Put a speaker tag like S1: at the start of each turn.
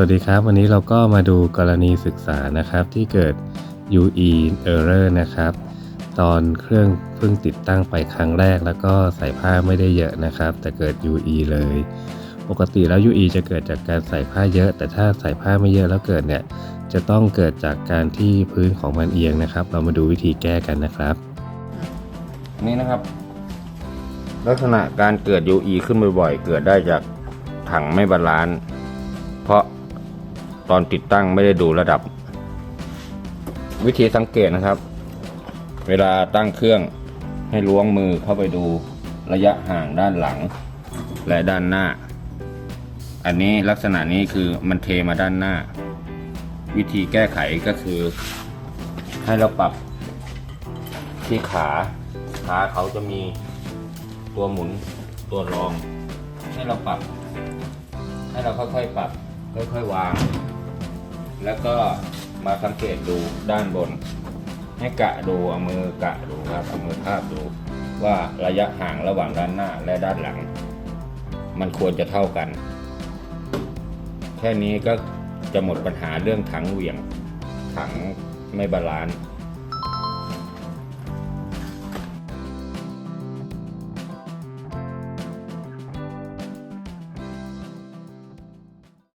S1: วัสดีครับ วันนี้เราก็มาดูกรณีศึกษานะครับที่เกิด UE error นะครับ ตอนเครื่องเพิ่งติดตั้งไปครั้งแรก แล้วก็ใส่ผ้าไม่ได้เยอะนะครับ แต่เกิด UE เลย ปกติแล้ว UE จะเกิดจากการใส่ผ้าเยอะ แต่ถ้าใส่ผ้าไม่เยอะแล้วเกิดเนี่ยจะต้องเกิดจากการที่พื้นของมันเอียงนะครับ เรามาดูวิธีแก้กันนะครับ
S2: นี่นะครับ ลักษณะการเกิด UE ขึ้นบ่อยๆ เกิดได้จากถังไม่บาลานซ์เพราะ ตอนติดตั้งไม่ได้ดูระดับ วิธีสังเกตนะครับ เวลาตั้งเครื่องให้ล้วงมือเข้าไปดูระยะห่างด้านหลัง และด้านหน้า อันนี้ลักษณะนี้คือมันเทมาด้านหน้า วิธีแก้ไขก็คือ ให้เราปรับที่ขาขาเขาจะมีตัวหมุนตัวรอง ให้เราปรับ ให้เราค่อยๆปรับ ค่อยๆวาง แล้วก็มาสังเกตดูด้านบน ให้กะดูเอามือกะดูครับเอามือทาบดู ว่าระยะห่างระหว่างด้านหน้าและด้านหลัง มันควรจะเท่ากัน แค่นี้ก็จะหมดปัญหาเรื่องถังเหวี่ยงถังไม่บาลานซ์